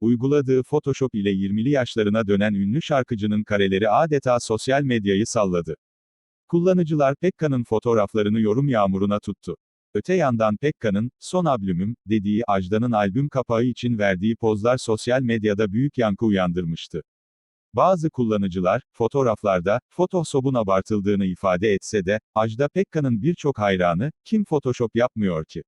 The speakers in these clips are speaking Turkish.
Uyguladığı Photoshop ile 20'li yaşlarına dönen ünlü şarkıcının kareleri adeta sosyal medyayı salladı. Kullanıcılar Pekka'nın fotoğraflarını yorum yağmuruna tuttu. Öte yandan Pekka'nın, son albümüm, dediği Ajda'nın albüm kapağı için verdiği pozlar sosyal medyada büyük yankı uyandırmıştı. Bazı kullanıcılar, fotoğraflarda, Photoshop'un abartıldığını ifade etse de, Ajda Pekka'nın birçok hayranı, kim Photoshop yapmıyor ki?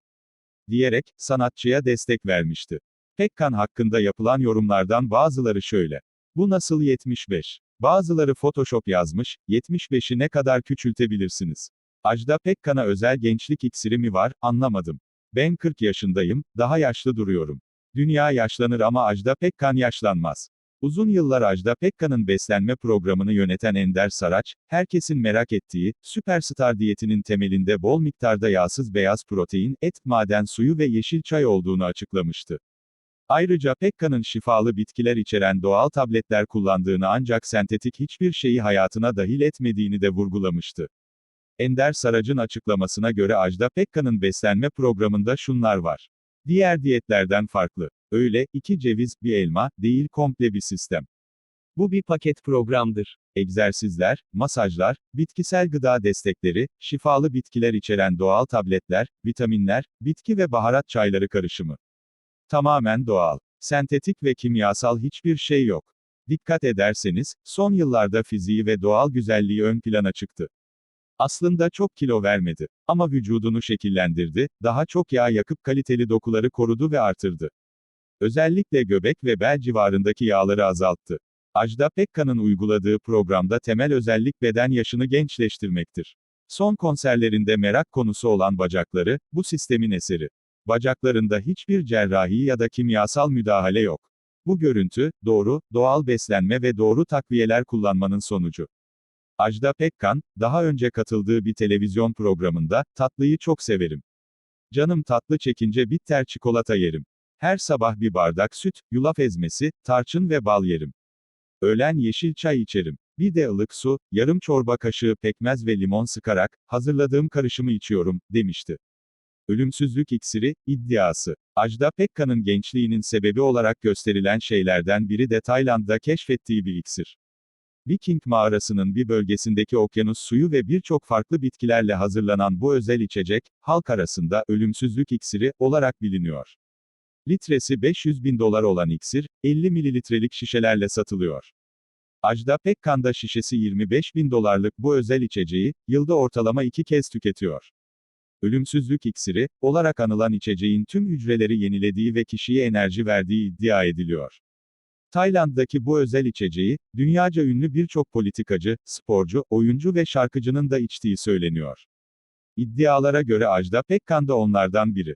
diyerek, sanatçıya destek vermişti. Pekkan hakkında yapılan yorumlardan bazıları şöyle. Bu nasıl 75? Bazıları Photoshop yazmış, 75'i ne kadar küçültebilirsiniz? Ajda Pekkan'a özel gençlik iksiri mi var, anlamadım. Ben 40 yaşındayım, daha yaşlı duruyorum. Dünya yaşlanır ama Ajda Pekkan yaşlanmaz. Uzun yıllar Ajda Pekkan'ın beslenme programını yöneten Ender Saraç, herkesin merak ettiği, süperstar diyetinin temelinde bol miktarda yağsız beyaz protein, et, maden suyu ve yeşil çay olduğunu açıklamıştı. Ayrıca Pekkan'ın şifalı bitkiler içeren doğal tabletler kullandığını ancak sentetik hiçbir şeyi hayatına dahil etmediğini de vurgulamıştı. Ender Sarac'ın açıklamasına göre Ajda Pekkan'ın beslenme programında şunlar var. Diğer diyetlerden farklı. Öyle, iki ceviz, bir elma, değil komple bir sistem. Bu bir paket programdır. Egzersizler, masajlar, bitkisel gıda destekleri, şifalı bitkiler içeren doğal tabletler, vitaminler, bitki ve baharat çayları karışımı. Tamamen doğal. Sentetik ve kimyasal hiçbir şey yok. Dikkat ederseniz, son yıllarda fiziği ve doğal güzelliği ön plana çıktı. Aslında çok kilo vermedi. Ama vücudunu şekillendirdi, daha çok yağ yakıp kaliteli dokuları korudu ve artırdı. Özellikle göbek ve bel civarındaki yağları azalttı. Ajda Pekkan'ın uyguladığı programda temel özellik beden yaşını gençleştirmektir. Son konserlerinde merak konusu olan bacakları, bu sistemin eseri. Bacaklarında hiçbir cerrahi ya da kimyasal müdahale yok. Bu görüntü, doğru, doğal beslenme ve doğru takviyeler kullanmanın sonucu. Ajda Pekkan, daha önce katıldığı bir televizyon programında, tatlıyı çok severim. Canım tatlı çekince bitter çikolata yerim. Her sabah bir bardak süt, yulaf ezmesi, tarçın ve bal yerim. Öğlen yeşil çay içerim. Bir de ılık su, yarım çorba kaşığı pekmez ve limon sıkarak, hazırladığım karışımı içiyorum, demişti. Ölümsüzlük iksiri, iddiası. Ajda Pekkan'ın gençliğinin sebebi olarak gösterilen şeylerden biri de Tayland'da keşfettiği bir iksir. Viking mağarasının bir bölgesindeki okyanus suyu ve birçok farklı bitkilerle hazırlanan bu özel içecek, halk arasında ölümsüzlük iksiri olarak biliniyor. Litresi 500 bin dolar olan iksir, 50 mililitrelik şişelerle satılıyor. Ajda Pekkan da şişesi 25 bin dolarlık bu özel içeceği, yılda ortalama iki kez tüketiyor. Ölümsüzlük iksiri, olarak anılan içeceğin tüm hücreleri yenilediği ve kişiye enerji verdiği iddia ediliyor. Tayland'daki bu özel içeceği, dünyaca ünlü birçok politikacı, sporcu, oyuncu ve şarkıcının da içtiği söyleniyor. İddialara göre Ajda Pekkan da onlardan biri.